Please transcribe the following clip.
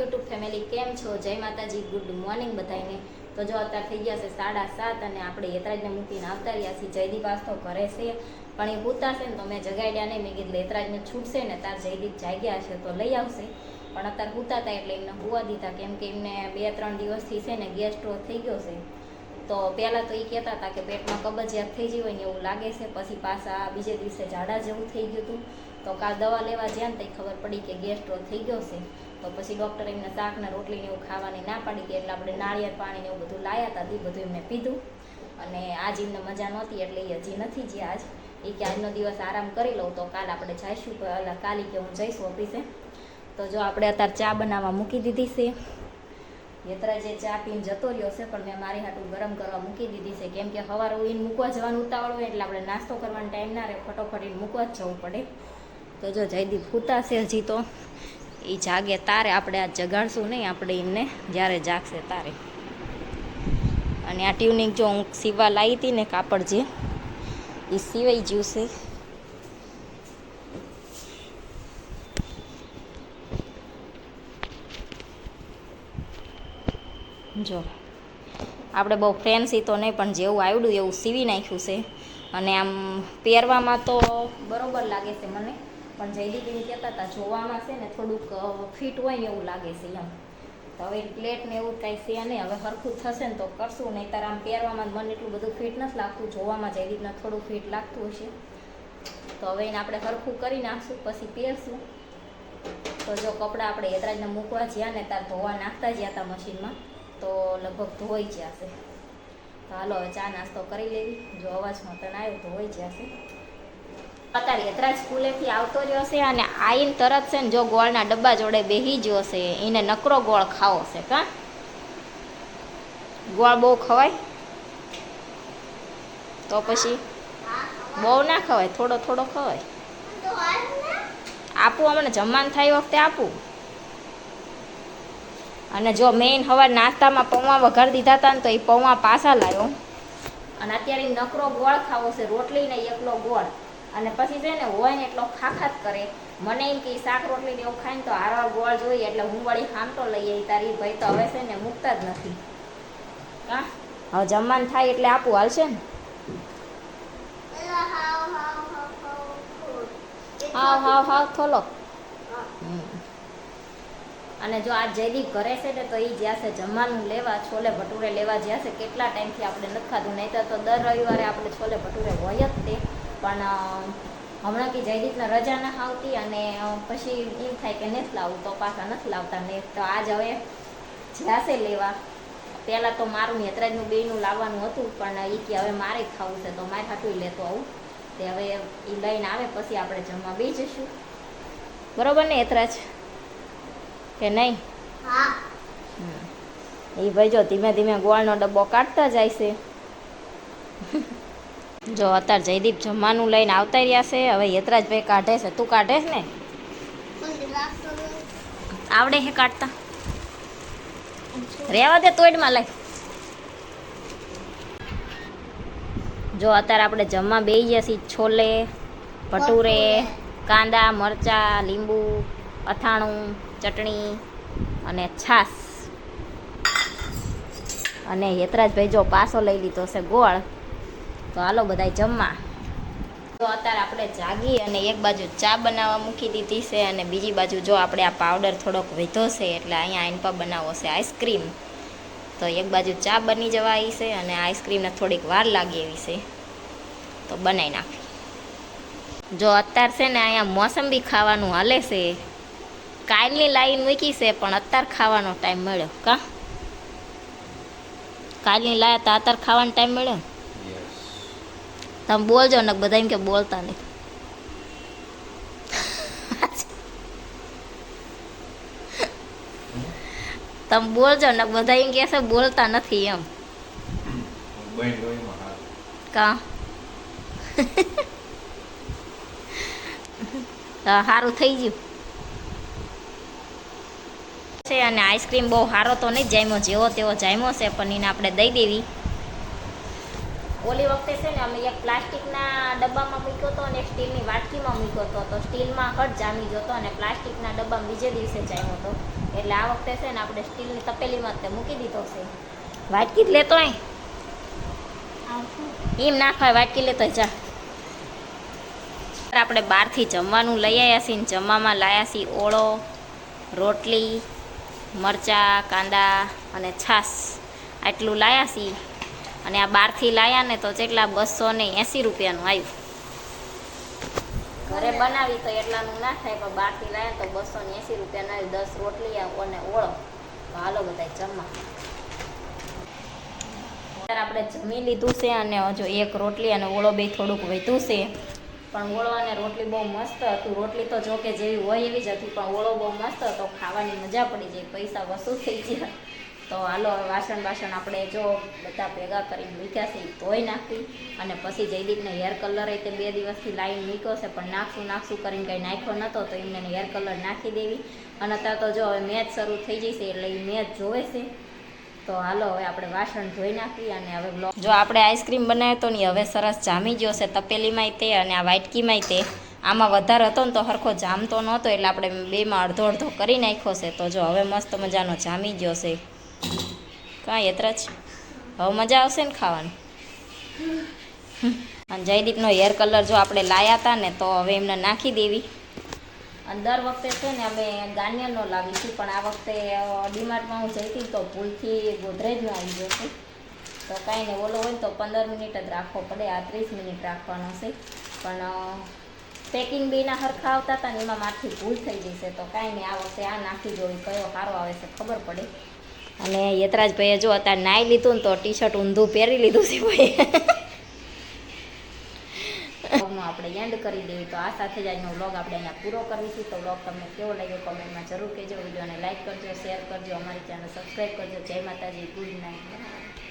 YouTube family કેમ છો? જય માતાજી ગુડ મોર્નિંગ બધાને તો જો અત્યારે થઈ ગયા છે સાડા સાત અને આપણે યતરાજને મૂકીને આવતા રહ્યા છીએ. જયદીપ આસ્તો ઘરે છે, પણ એ ઉતારશે ને તો મેં જગાડ્યા નહીં. મેં કીધું યતરાજને છૂટશે ને તાર જયદીપ જાગ્યા છે તો લઈ આવશે. પણ અત્યારે પૂતા હતા એટલે એમને હોવા દીધા, કેમ કે એમને બે ત્રણ દિવસથી છે ને ગેસ્ટ્રો થઈ ગયો છે. તો પહેલાં તો એ કહેતા હતા કે પેટમાં કબજિયાત થઈ ગઈ હોય ને એવું લાગે છે. પછી પાછા બીજે દિવસે ઝાડા જેવું થઈ ગયું હતું. તો કાલ દવા લેવા જ્યાં ને તો ખબર પડી કે ગેસ્ટ્રો થઈ ગયો છે. તો પછી ડૉક્ટર એમને શાકના રોટલી એવું ખાવાની ના પાડી હતી એટલે આપણે નાળિયેર પાણી એવું બધું લાયા હતા તે બધું એમને પીધું. અને આજ એમને મજા નહોતી એટલે એ હજી નથી જે આજ. એ કે આજનો દિવસ આરામ કરી લઉં તો કાલ આપણે જઈશું કાલે કે હું જઈશું ઓફિસે. તો જો આપણે અત્યારે ચા બનાવવા મૂકી દીધી છે. યત્રા જે ચા પીને જતો રહ્યો છે, પણ મેં મારી હાટું ગરમ કરવા મૂકી દીધી છે. કેમ કે સવારે ઉઈને મૂકવા જવાનું ઉતાવળ હોય એટલે આપણે નાસ્તો કરવાનો ટાઈમ ના રહે, ફટોફટ એને મૂકવા જ જવું પડે. તો જો જયદીપ ફૂતા છે હજી તો. એ જાગે તારે આપણે આ જગાડશું નહીં, આપણે એમને જ્યારે જાગશે તારે. અને આ ટ્યુનિંગ જો હું સીવા લાવી હતી ને કાપડ જે એ સિવાઈ ગયું છે. જો, આપણે બહુ ફેન્સી તો નહીં, પણ જેવું આવડ્યું એવું સીવી નાખ્યું છે. અને આમ પહેરવામાં તો બરાબર લાગે છે મને. પણ જયદીપ એમ કહેતા હતા, જોવામાં છે ને થોડુંક ફિટ હોય ને એવું લાગે છે એમ. તો હવે પ્લેટ ને એવું કાંઈ છે નહીં, હવે સરખું થશે ને તો કરશું નહીં નહીંતર આમ પહેરવામાં મને એટલું બધું ફિટ નથી લાગતું, જોવામાં જયદીપને થોડું ફિટ લાગતું હશે. તો હવે એને આપણે સરખું કરી નાખશું, પછી પહેરશું. તો જો કપડાં આપણે યતરાજને મૂકવા જ્યાં ને તાર ધોવા નાખતા જ્યાં હતા મશીનમાં, તો લગભગ ધોઈ જશે તો હાલો, હવે ચા નાસ્તો કરી લેવી. જો અવાજમાં તને આવ્યો ધોઈ જશે અત્યારે યતરાજ સ્કૂલેથી આવતો રહ્યો છે અને આઈને તરત છે ને જો ગોળના ડબ્બા જોડે બેહી ગયો છે, એને નકરો ગોળ ખાવો છે, કા? ગોળ બહુ ખવાય? તો પછી? બહુ ના ખવાય, થોડો થોડો ખવાય. આપું અમને જમવાનું થાય વખતે આપું. અને જો મેઇન હવાર નાસ્તામાં પૌવા વઘાર દીધા હતા ને તો એ પૌવા પાછા લાવ્યો અને અત્યારે નકરો ગોળ ખાવો છે રોટલી ને એકલો ગોળ. અને પછી છે ને હોય ને એટલો ખાખાત કરે. મને એમ કે શાક રોટલી ને એવું ખાય તો હારવાર ગોળ જોઈએ એટલે હું વળી ખામટો લઈ આવી તારી ભાઈ તો હવે છે ને મૂકતા જ નથી. હા? હવે જમવાનું થાય એટલે આપું. હાલશે ને? હાવ હાવ હાવ, થોલો. અને જો આ જયદીપ ઘરે છે ને તો એ જ્યાં જમવાનું લેવા, છોલે ભટુરે લેવા જ્યાં છે, કેટલા ટાઈમથી આપણે નથી ખાધું. નહીં તો દર રવિવારે આપણે છોલે ભટુરે હોય જ તે. પણ હમણાં કે રીતના રજા ના આવતી અને પછી એમ થાય કે નથી લાવવું તો પાછા નથી લાવતા ને તો આજ હવે જાશે લેવા. પહેલાં તો મારું નેત્રાજનું બેનું લાવવાનું હતું પણ એ કે હવે મારે ખાવું છે તો મારે હાટું લેતો આવું. તે હવે એ લઈને આવે પછી આપણે જમવા બે જઈશું બરોબર ને એતરાજ કે નહીં? હા. એ ભાઈ જો ધીમે ધીમે ગોળનો ડબ્બો કાઢતા જાય છે. જો અત્યારે જયદીપ જમવાનું લઈને આવતા રહ્યા છે. હવે યતરાજભાઈ કાઢે છે. તું કાઢે છે ને? આવડે છે કાઢતા. રહેવા દે તોડમાં લઈ. જો અત્યારે આપણે જમવા બેસી ગયા છીએ. છોલે, ભટુરે, કાંદા, મરચાં, લીંબુ, અથાણું, ચટણી અને છાશ. અને યતરાજભાઈ જો પાસો લઈ લીધો છે ગોળ. તો હાલો બધાય જમવા. તો અત્યારે આપણે જાગી અને એક બાજુ ચા બનાવવા મૂકી દીધી છે અને બીજી બાજુ જો આપણે આ પાવડર થોડોક વધ્યો છે એટલે અહીંયા આઈન પર બનાવવો છે આઈસ્ક્રીમ. તો એક બાજુ ચા બની જવા આવી છે અને આઈસ્ક્રીમને થોડીક વાર લાગી એવી છે. તો બનાવી નાખી. જો અત્યાર છે ને અહીંયા મોસંબી ખાવાનું હાલે છે. કાલની લાઈન મૂકી છે પણ અત્યારે ખાવાનો ટાઈમ મળ્યો કા? કાલની લાયા તો અત્યારે ખાવાનો ટાઈમ મળ્યો? તમે બોલજો ને બધા એમ કે બોલતા નહીં. તમે બોલજો ને બધા એમ કહે છે બોલતા નથી એમ. કા? સારું થઈ ગયું. છે અને આઈસ્ક્રીમ બહુ સારો તો નહીં જામ્યો જેવો તેવો જામ્યો છે પણ એને આપણે દઈ દેવી. ઓલી વખતે છે ને અમે એક પ્લાસ્ટિકના ડબ્બામાં મૂક્યો હતો અને સ્ટીલની વાટકીમાં મૂક્યો હતો. તો સ્ટીલમાં કટ જામી ગયો હતો અને પ્લાસ્ટિકના ડબ્બામાં બીજે દિવસે જામ્યો હતો. એટલે આ વખતે છે ને આપણે સ્ટીલની તપેલીમાં જ મૂકી દીધો છે. વાટકી જ લેતો એમ નાખવાય વાટકી લેતો જા. આપણે બહારથી જમવાનું લઈ આવ્યા છીએ ને જમવામાં લાયા છીએ ઓળો, રોટલી, મરચાં, કાંદા અને છાશ. આટલું લાયા છીએ. અને આ બહારથી લાયા ને તો કેટલા બસો ને એંસી રૂપિયાનું આવ્યું. ઘરે બનાવી તો એટલાનું ના થાય, પણ બહારથી લાયા તો બસો ને એંસી રૂપિયાના દસ રોટલી અને ઓળો. તો હાલો બધા જમવા. આપણે જમી લીધું છે અને હજુ એક રોટલી અને ઓળો બે થોડુંક વધ્યું છે. પણ ઓળો અને રોટલી બહુ મસ્ત હતું. રોટલી તો જો જેવી હોય એવી જ હતી, પણ ઓળો બહુ મસ્ત હતો. ખાવાની મજા પડી જાય, પૈસા વસૂલ થઈ ગયા. તો હાલો વાસણ બાસણ આપણે જો બધા ભેગા કરીને મૂક્યા છે, એ ધોઈ નાખી અને પછી જયદીપને હેર કલર તે બે દિવસથી લાઈન મૂક્યો છે, પણ નાખશું નાખશું કરીને કંઈ નાખ્યો નહોતો તો એમને હેર કલર નાખી દેવી. અને અત્યારે તો જો હવે મેચ શરૂ થઈ જશે એટલે એ મેચ જોવે છે. તો હાલો, હવે આપણે વાસણ ધોઈ નાખી અને હવે બ્લોગ જો આપણે આઈસ્ક્રીમ બનાવ્યો તો ને હવે સરસ જામી ગયો છે, તપેલીમાંય તે અને આ વાટકીમાંય તે. આમાં વધારે હતો ને તો સરખો જામતો નહોતો, એટલે આપણે બેમાં અડધો અડધો કરી નાખ્યો છે. તો જો હવે મસ્ત મજાનો જામી ગયો છે. કાંઈ એતરા જ હવે મજા આવશે ને ખાવાની? અને જયદીપનો હેર કલર જો આપણે લાયા હતા ને, તો હવે એમને નાખી દેવી. અને દર વખતે છે ને અમે ગાર્નિયરનો લાવીશું, પણ આ વખતે ડીમાર્ટમાં હું જઈ હતી તો ભૂલથી ગોદરેજનો આવી છે. તો કાંઈ નહીં, ઓલો હોય તો પંદર મિનિટ જ રાખવો પડે, આ ત્રીસ મિનિટ રાખવાનો છે. પણ પેકિંગ બેના હરખા આવતા હતા ને, એમાં મારથી ભૂલ થઈ જશે તો કાંઈ નહીં, આ વખતે આ નાખી જોવી, કયો સારો આવે છે, ખબર પડે. અને યતરાજભાઈએ જો અત્યારે નાહી લીધું ને તો ટી શર્ટ ઊંધું પહેરી લીધું છે ભાઈ આપણે એન્ડ કરી દઈએ. તો આ સાથે જ આજનો વ્લોગ આપણે અહીંયા પૂરો કરીશું. તો વ્લોગ તમને કેવો લાગ્યો કોમેન્ટમાં જરૂર કહેજો. વિડીયોને લાઇક કરજો શેર કરજો, અમારી ચેનલ સબસ્ક્રાઈબ કરજો. જય માતાજી ગુડ નાઇટ